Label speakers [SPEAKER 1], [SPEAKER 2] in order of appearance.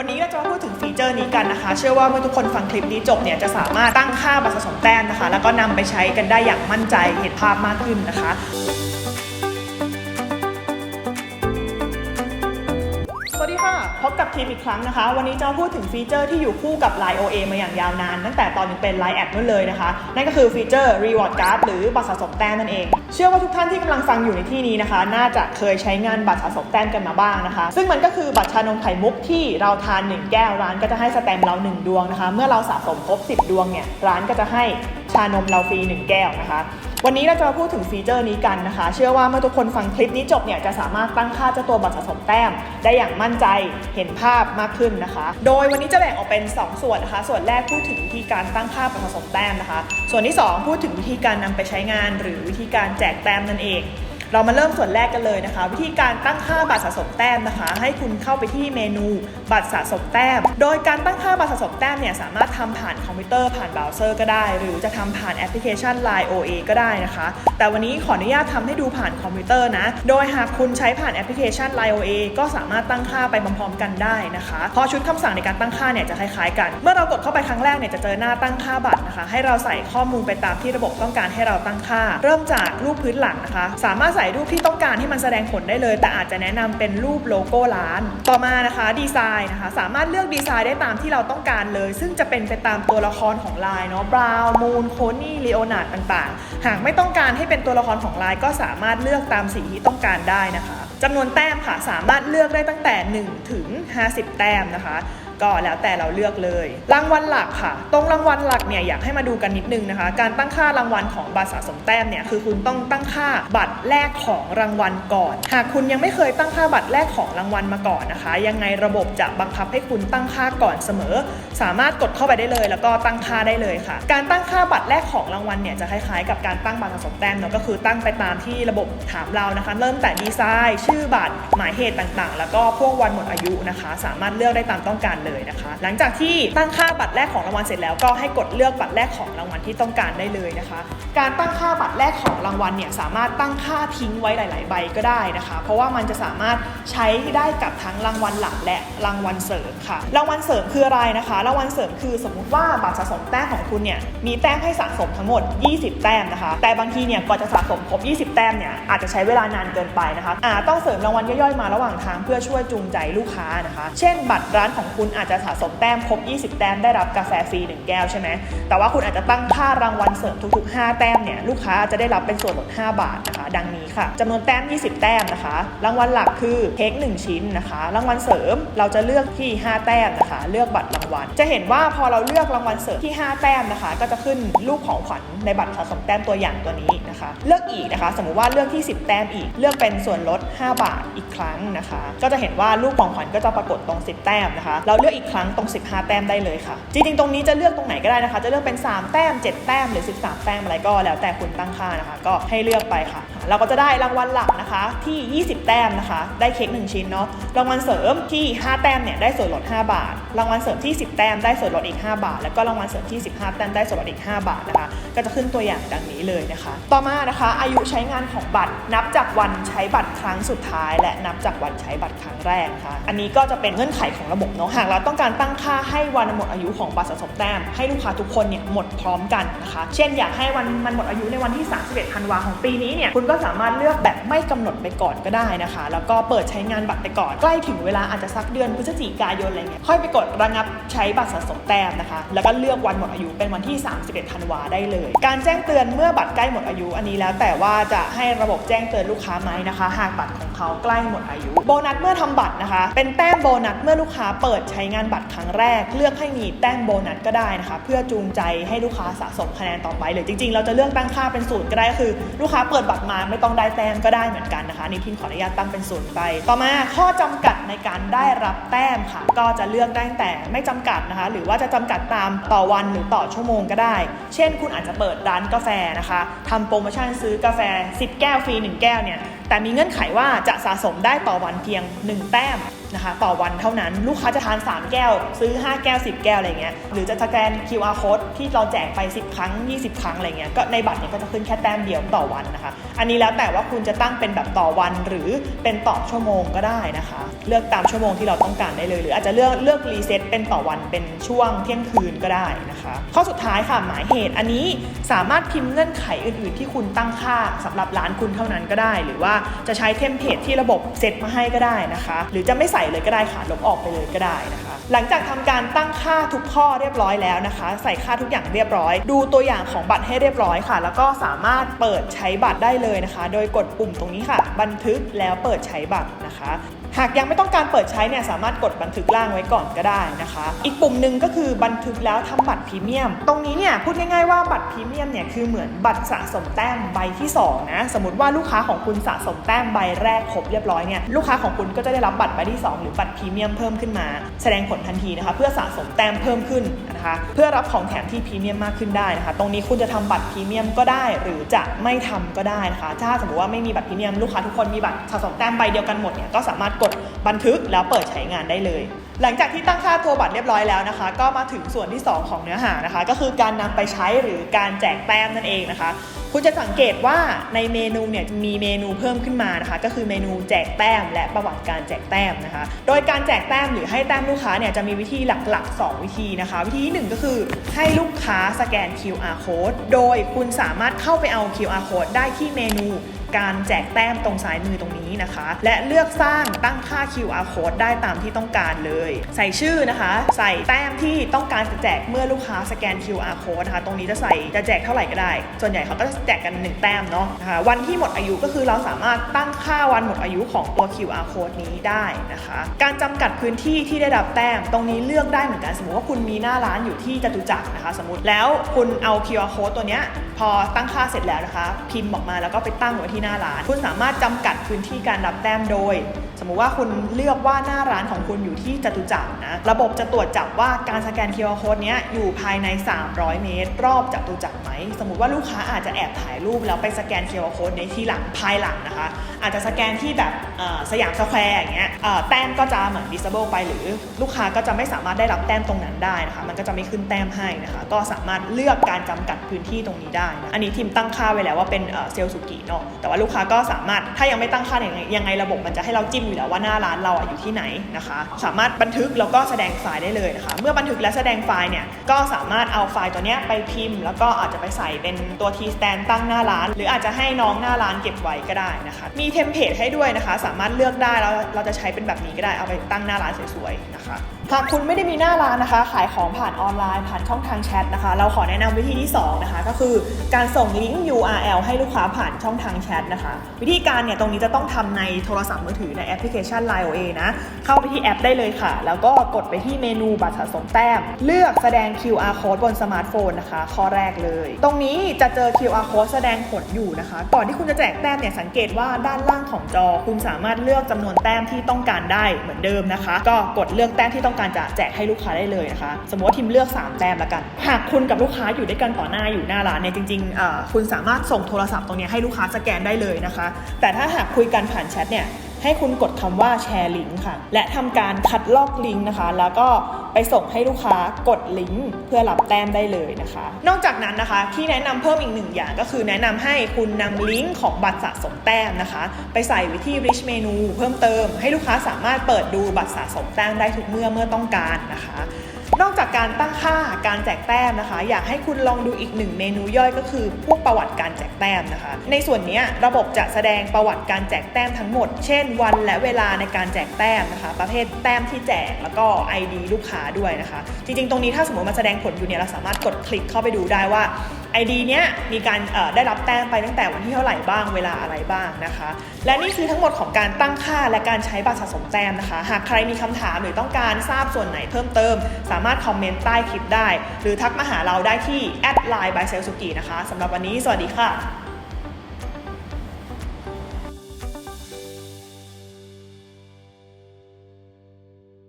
[SPEAKER 1] วันนี้เราจะมาพูดถึงฟีเจอร์นี้กันนะคะ เชื่อว่าเมื่อทุกคนฟังคลิปนี้จบเนี่ยจะสามารถตั้งค่าบัตรสะสมแต้มนะคะ แล้วก็นำไปใช้กันได้อย่างมั่นใจเห็นภาพมากขึ้นนะคะ บกับทีมอีกครั้งนะคะ วันนี้จะมาพูดถึงฟีเจอร์ที่อยู่คู่กับ Line OA มาอย่างยาวนาน ตั้งแต่ตอนยังเป็น Line แอดนู่นเลยนะคะ นั่นก็คือฟีเจอร์ Reward Card หรือบัตรสะสมแต้มนั่นเอง เชื่อว่าทุกท่านที่กำลังฟังอยู่ในที่นี้นะคะ น่าจะเคยใช้งานบัตรสะสมแต้มกันมาบ้างนะคะ ซึ่งมันก็คือบัตรชานมไข่มุกที่เราทาน 1 แก้วร้านก็จะให้สแตมเรา 1 ดวงนะคะ เมื่อเราสะสมครบ 10 ดวงเนี่ยร้านก็จะให้ชานมเราฟรี1 แก้วนะคะ วันนี้เราจะมาพูดถึงฟีเจอร์นี้กันนะคะ เชื่อว่าเมื่อทุกคนฟังคลิปนี้จบเนี่ยจะสามารถตั้งค่าเจ้าตัวบัตรสะสมแต้ม ได้อย่างมั่นใจเห็นภาพมากขึ้นนะคะ โดยวันนี้จะแบ่งออกเป็น 2 ส่วนนะคะ ส่วนแรกพูดถึงวิธีการตั้งค่าบัตรสะสมแต้มนะคะ ส่วนที่ 2 พูดถึงวิธีการนำไปใช้งาน หรือวิธีการแจกแต้มนั่นเอง เรามาเริ่มส่วนแรกกันเลยนะคะ วิธีการตั้งค่าบัตรสะสมแต้มนะคะ ให้คุณเข้าไปที่เมนูบัตรสะสมแต้ม โดยการตั้งค่าบัตรสะสมแต้มเนี่ยสามารถทำผ่านคอมพิวเตอร์ผ่านเบราว์เซอร์ก็ได้ หรือจะทำผ่านแอปพลิเคชัน Line OA ก็ได้นะคะ แต่วันนี้ขออนุญาตทำให้ดูผ่านคอมพิวเตอร์นะ โดยหากคุณใช้ผ่านแอปพลิเคชัน Line OA ก็สามารถตั้งค่าไปพร้อมๆกันได้นะคะเพราะชุดคำสั่งในการตั้งค่าเนี่ยจะคล้ายๆกัน เมื่อเรากดเข้าไปครั้งแรกเนี่ยจะเจอหน้าตั้งค่าบัตรนะคะ ให้เราใส่ข้อมูลไปตามที่ระบบต้องการให้เราตั้งค่า เริ่มจากรูปพื้นหลังนะคะ สามารถใส่รูปที่ต้องการให้มันแสดงผลได้เลย แต่อาจจะแนะนำเป็นรูปโลโก้ร้าน ต่อมานะคะดีไซน์นะคะสามารถเลือกดีไซน์ได้ตามที่เราต้องการเลย ซึ่งจะเป็นไปตามตัวละครของลายเนาะบราวน์มูนโคนี่เลโอนาร์ดต่างๆ หากไม่ต้องการให้เป็นตัวละครของลายก็สามารถเลือกตามสีที่ต้องการได้นะคะจำนวนแต้มค่ะสามารถเลือกได้ตั้งแต่ 1 ถึง 50 แต้มนะคะ ก็แล้วแต่เราเลือกเลย รางวัลหลักค่ะ ตรงรางวัลหลักเนี่ยอยากให้มาดูกันนิดนึงนะคะ การตั้งค่ารางวัลของบัตรสะสมแต้มเนี่ยคือคุณต้องตั้งค่าบัตรแรกของรางวัลก่อน หากคุณยังไม่เคยตั้งค่าบัตรแรกของรางวัลมาก่อนนะคะ ยังไงระบบจะบังคับให้คุณตั้งค่าก่อนเสมอ สามารถกดเข้าไปได้เลย แล้วก็ตั้งค่าได้เลยค่ะ การตั้งค่าบัตรแรกของรางวัลเนี่ยจะคล้ายๆ กับการตั้งบัตรสะสมแต้มเนาะก็คือตั้งไปตามที่ระบบถามเรานะคะ เริ่มแต่ดีไซน์ ชื่อบัตรหมายเหตุต่างๆ แล้วก็พวกวันหมดอายุนะคะ สามารถเลือกได้ตามต้องการเลยนะคะ หลังจากที่ตั้งค่าบัตรแรกของรางวัลเสร็จแล้วก็ให้กดเลือกบัตรแรกของรางวัลที่ต้องการได้เลยนะคะ การตั้งค่าบัตรแรกของางวัลเนี่ยสามารถตั้งค่าทิ้งไว้หลาย ๆ ใบก็ได้นะคะ เพราะว่ามันจะสามารถใช้ได้กับทั้งรางวัลหลักและรางวัลเสริมค่ะ รางวัลเสริมคืออะไรนะคะ รางวัลเสริมคือสมมุติว่าบัตรสะสมแต้มของคุณเนี่ยมีแต้มให้สะสมทั้งหมด 20 แต้มนะคะ แต่บางทีเนี่ยกว่าจะสะสมครบ 20 แต้มเนี่ยอาจจะใช้เวลานานเกินไปนะคะอาจต้องเสริมรางวัลย่อย ๆ มาระหว่างทางเพื่อช่วยจูงใจลูกค้านะคะ เช่น บัตรร้านของคุณอาจจะสะสมแต้มครบ 20 แต้มได้รับกาแฟฟรี1แก้วใช่ไหมแต่ว่าคุณอาจจะตั้งค่ารางวัลเสริมทุกๆ 5 แต้มเนี่ยลูกค้าจะได้รับเป็นส่วนลด 5 บาทนะคะ ดังนี้ค่ะจำนวนแต้ม 20 แต้มนะคะ รางวัลหลักคือเค้ก1ชิ้นนะคะ รางวัลเสริมเราจะเลือกที่ 5 แต้มนะคะ เลือกบัตรรางวัล จะเห็นว่าพอเราเลือกรางวัลเสริมที่ 5 แต้มนะคะ ก็จะขึ้นรูปของขวัญในบัตรสะสมแต้มตัวอย่างตัวนี้นะคะ เลือกอีกนะคะ สมมุติว่าเลือกที่ 10 แต้มอีก เลือกเป็นส่วนลด 5 บาทอีกครั้งนะคะ ก็จะเห็นว่ารูปของขวัญก็จะปรากฏตรง 10 แต้มนะคะ เราเลือกอีกครั้งตรง 15 แต้มได้เลยค่ะ จริงๆ ตรงนี้จะเลือกตรงไหนก็ได้นะคะ จะเลือกเป็น 3 แต้ม 7 แต้ม หรือ 13 แต้มอะไรก็แล้วแต่คุณตั้งค่านะคะก็ให้เลือกไปค่ะ เราก็จะได้รางวัลหลักนะคะที่ 20 แต้มนะคะ ได้เค้ก1 ชิ้นเนาะรางวัลเสริมที่ 5 แต้มเนี่ยได้ส่วนลด 5 บาท รางวัลเสริมที่ 10 แต้มได้ส่วนลดอีก 5 บาท แล้วก็รางวัลเสริมที่ 15 แต้มได้ส่วนลดอีก 5 บาทนะคะ ก็จะขึ้นตัวอย่างดังนี้เลยนะคะ ต่อมานะคะอายุใช้งานของบัตรนับจากวันใช้บัตรครั้งสุดท้าย และนับจากวันใช้บัตรครั้งแรกนะคะอันนี้ก็จะเป็นเงื่อนไขของระบบเนาะหากเราต้องการตั้งค่าให้วันหมดอายุของบัตรสะสมแต้ม ให้ลูกค้าทุกคนเนี่ยหมดพร้อมกันนะคะ เช่นอยากให้วันมันหมดอายุในวันที่ 31ธันวาของปีนี้เนี่ยคุณก็สามารถเลือกแบบไม่กำหนดไปก่อนก็ได้นะคะ แล้วก็เปิดใช้งานบัตรไปก่อนใกล้ถึงเวลาอาจจะสักเดือนพฤศจิกายนอะไรเงี้ยค่อยไปกดระงับใช้บัตรสะสมแต้มนะคะ แล้วก็เลือกวันหมดอายุเป็นวันที่ 31ธันวาได้เลย การแจ้งเตือนเมื่อบัตรใกล้หมดอายุอันนี้แล้ว แต่ว่าจะให้ระบบแจ้งเตือนลูกค้าไหมนะคะ หากบัตรของเขาใกล้หมดอายุโบนัสเมื่อทำบัตรนะคะ เป็นแต้มโบนัสเมื่อลูกค้าเปิดใช้งานบัตรครั้งแรก เลือกให้มีแต้มโบนัสก็ได้นะคะ เพื่อจูงใจให้ลูกค้าสะสมคะแนนต่อไปเลยจริงๆ เราจะเลือกตั้งค่าเป็นศูนย์ก็ได้คือลูกค้าเปิดบัตรมาไม่ต้องได้แต้มก็ได้เหมือนกันนะคะนี่ทีมขออนุญาตตั้งเป็นศูนย์ไป ต่อมาข้อจำกัดในการได้รับแต้มค่ะ ก็จะเลือกได้แต่ไม่จำกัดนะคะ หรือว่าจะจำกัดตามต่อวันหรือต่อชั่วโมงก็ได้ เช่น คุณอาจจะเปิดร้านกาแฟนะคะทำโปรโมชั่นซื้อกาแฟ 10 แก้วฟรี 1 แก้วเนี่ยแต่มีเงื่อนไขว่าจะสะสมได้ต่อวันเพียง 1 แต้ม นะคะต่อวันเท่านั้นลูกค้าจะทาน 3 แก้ว ซื้อ 5 แก้ว 10 แก้วอะไรเงี้ยหรือจะสแกน QR code ที่เราแจกไป 10 ครั้ง 20 ครั้งอะไรเงี้ยก็ในบัตรเนี่ยก็จะขึ้นแค่แต้มเดียวต่อวันนะคะ อันนี้แล้วแต่ว่าคุณจะตั้งเป็นแบบต่อวันหรือเป็นต่อชั่วโมงก็ได้นะคะ เลือกตามชั่วโมงที่เราต้องการได้เลย หรืออาจจะเลือกเลือกรีเซ็ตเป็นต่อวันเป็นช่วงเที่ยงคืนก็ได้นะคะข้อสุดท้ายค่ะหมายเหตุอันนี้สามารถพิมพ์เงื่อนไขอื่น ๆ ที่คุณตั้งค่าสำหรับร้านคุณเท่านั้นก็ได้ หรือว่าจะใช้เทมเพลตที่ระบบเซตมาให้ก็ได้นะคะ หรือจะไม่ใส่เลยก็ได้ค่ะลบออกไปเลยก็ได้นะคะ หลังจากทำการตั้งค่าทุกข้อเรียบร้อยแล้วนะคะ ใส่ค่าทุกอย่างเรียบร้อย ดูตัวอย่างของบัตรให้เรียบร้อยค่ะ แล้วก็สามารถเปิดใช้บัตรได้เลยนะคะ โดยกดปุ่มตรงนี้ค่ะ บันทึกแล้วเปิดใช้บัตรนะคะ หากยังไม่ต้องการเปิดใช้เนี่ยสามารถกดบันทึกล่างไว้ก่อนก็ได้นะคะ อีกปุ่มหนึ่งก็คือบันทึกแล้วทำบัตรพรีเมียม ตรงนี้เนี่ยพูดง่ายๆว่าบัตรพรีเมียมเนี่ยคือเหมือนบัตรสะสมแต้มใบที่สองนะสมมติว่าลูกค้าของคุณสะสมแต้มใบแรกครบเรียบร้อยเนี่ยลูกค้าของคุณก็จะได้รับบัตรใบที่สองหรือบัตรพรีเมียมเพิ่มขึ้นมา แสดงผลทันทีนะคะ เพื่อสะสมแต้มเพิ่มขึ้นนะคะเพื่อรับของแถมที่พรีเมียมมากขึ้นได้นะคะ ตรงนี้คุณจะทำบัตรพรีเมียมก็ได้ หรือจะไม่ทำก็ได้นะคะ ถ้าสมมติว่าไม่มีบัตรพรีเมียมลูกค้าทุกคนมีบัตรสะสมแต้มใบเดียวกันหมดเนี่ยก็สามารถกดบันทึกแล้วเปิดใช้งานได้เลย หลังจากที่ตั้งค่าตัวบัตรเรียบร้อยแล้วนะคะ ก็มาถึงส่วนที่ 2 ของเนื้อหานะคะ ก็คือการนำไปใช้หรือการแจกแต้มนั่นเองนะคะ คุณจะสังเกตว่าในเมนูเนี่ยมีเมนูเพิ่มขึ้นมานะคะ ก็คือเมนูแจกแต้ม และประวัติการแจกแต้มนะคะ โดยการแจกแต้มหรือให้แต้มลูกค้าเนี่ยจะมีวิธีหลักๆ 2 วิธีนะคะ วิธีที่ 1 ก็คือให้ลูกค้าสแกน QR code โดยคุณสามารถเข้าไปเอา QR code ได้ที่เมนูการแจกแต้มตรงซ้ายมือตรงนี้ นะคะ และเลือกสร้างตั้งค่า QR code ได้ตามที่ต้องการเลย ใส่ชื่อนะคะ ใส่แต้มที่ต้องการจะแจกเมื่อลูกค้าสแกน QR code นะคะ ตรงนี้จะใส่จะแจกเท่าไหร่ก็ได้ ส่วนใหญ่เขาก็จะแจกกัน 1 แต้มเนาะนะคะวันที่หมดอายุก็คือเราสามารถตั้งค่าวันหมดอายุของตัว QR code นี้ได้นะคะ การจำกัดพื้นที่ที่ได้รับแต้ม ตรงนี้เลือกได้เหมือนกันสมมติว่าคุณมีหน้าร้านอยู่ที่จตุจักรนะคะ สมมติแล้วคุณเอา QR code ตัวเนี้ยพอตั้งค่าเสร็จแล้วนะคะ พิมพ์ออกมาแล้วก็ไปตั้งไว้ที่หน้าร้าน คุณสามารถจำกัดพื้นที่การรับแต้มโดย สมมุติว่าคุณเลือกว่าหน้าร้านของคุณอยู่ที่จตุจักรนะ ระบบจะตรวจจับว่าการสแกน QR code เนี้ยอยู่ภายใน 300 เมตร รอบจตุจักรไหม สมมุติว่าลูกค้าอาจจะแอบถ่ายรูปแล้วไปสแกน QR code ในที่หลังภายหลังนะคะ อาจจะสแกนที่แบบสยามสแควร์อย่างเงี้ยแต้มก็จะเหมือน disable ไปหรือลูกค้าก็จะไม่สามารถได้รับแต้มตรงนั้นได้นะคะ มันก็จะไม่ขึ้นแต้มให้นะคะ ก็สามารถเลือกการจำกัดพื้นที่ตรงนี้ได้นะอันนี้ทีมตั้งค่าไว้แล้วว่าเป็นเซลล์สุกิเนาะแต่ว่าลูกค้าก็สามารถถ้ายังไม่ตั้งค่าอยังไงยังไงระบบมันจะให้เราจิ้มอยู่แล้วว่าหน้าร้านเราอะอยู่ที่ไหนนะคะ สามารถบันทึกแล้วก็แสดงไฟล์ได้เลยนะคะ เมื่อบันทึกและแสดงไฟล์เนี่ยก็สามารถเอาไฟล์ตัวเนี้ยไปพิมพ์ แล้วก็อาจจะไปใส่เป็นตัวทีสแตนตั้งหน้าร้าน หรืออาจจะให้น้องหน้าร้านเก็บไว้ก็ได้นะคะ มีเทมเพลตให้ด้วยนะคะ สามารถเลือกได้แล้วเราจะใช้เป็นแบบนี้ก็ได้เอาไปตั้งหน้าร้านสวยๆนะคะ หากคุณไม่ได้มีหน้าร้านนะคะ ขายของผ่านออนไลน์ผ่านช่องทางแชทนะคะ เราขอแนะนำวิธีที่สองนะคะก็คือการส่งลิงก์ URL ให้ลูกค้าผ่านช่องทางแชทนะคะ วิธีการเนี่ยตรงนี้จะต้องทำในโทรศัพท์มือถือในแอปพลิเคชัน Line OA นะ เข้าไปที่แอปได้เลยค่ะ แล้วก็กดไปที่เมนูบัตรสะสมแต้ม เลือกแสดง QR code บนสมาร์ทโฟนนะคะ ข้อแรกเลย ตรงนี้จะเจอ QR code แสดงผลอยู่นะคะ ก่อนที่คุณจะแจกแต้มเนี่ยสังเกตว่าด้านล่างของจอ คุณสามารถเลือกจำนวนแต้มที่ต้องการได้เหมือนเดิมนะคะ ก็กดเลือกแต้มที่ต้องการจะแจกให้ลูกค้าได้เลยนะคะ สมมติว่าทีมเลือก 3 แต้มละกัน หากคุณกับลูกค้าอยู่ด้วยกันต่อหน้าอยู่หน้าร้านเนี่ยจริงๆ คุณสามารถส่งโทรศัพท์ตรงนี้ให้ลูกค้าสแกนได้เลยนะคะ แต่ถ้าหากคุยกันผ่านแชทเนี่ยให้คุณกดคำว่าแชร์ลิงก์ค่ะ และทำการคัดลอกลิงก์นะคะ แล้วก็ ไปส่งให้ลูกค้ากดลิงก์เพื่อรับแต้มได้เลยนะคะ นอกจากนั้นนะคะที่แนะนำเพิ่มอีกหนึ่งอย่างก็คือแนะนำให้คุณนำลิงก์ของบัตรสะสมแต้มนะคะ ไปใส่ไว้ที่ rich menu เพิ่มเติม ให้ลูกค้าสามารถเปิดดูบัตรสะสมแต้มได้ทุกเมื่อเมื่อต้องการนะคะ นอกจากการตั้งค่าการแจกแต้มนะคะ อยากให้คุณลองดูอีกหนึ่งเมนูย่อยก็คือ พวกประวัติการแจกแต้มนะคะ ในส่วนนี้ระบบจะแสดงประวัติการแจกแต้มทั้งหมด เช่น วันและเวลาในการแจกแต้มนะคะ ประเภทแต้มที่แจกแล้วก็ ID ลูกค้าด้วยนะคะ จริงๆ ตรงนี้ถ้าสมมติมาแสดงผลอยู่เนี่ยเราสามารถกดคลิกเข้าไปดูได้ว่าไอดีเนี้ยมีการได้รับแต้มไปตั้งแต่วันที่เท่าไหร่บ้างเวลาอะไรบ้างนะคะ และนี่คือทั้งหมดของการตั้งค่าและการใช้บัตรสะสมแต้มนะคะ หากใครมีคำถามหรือต้องการทราบส่วนไหนเพิ่มเติม สามารถคอมเมนต์ใต้คลิปได้ หรือทักมาหาเราได้ที่แอดไลน์บายเซลสุกินะคะสำหรับวันนี้สวัสดีค่ะ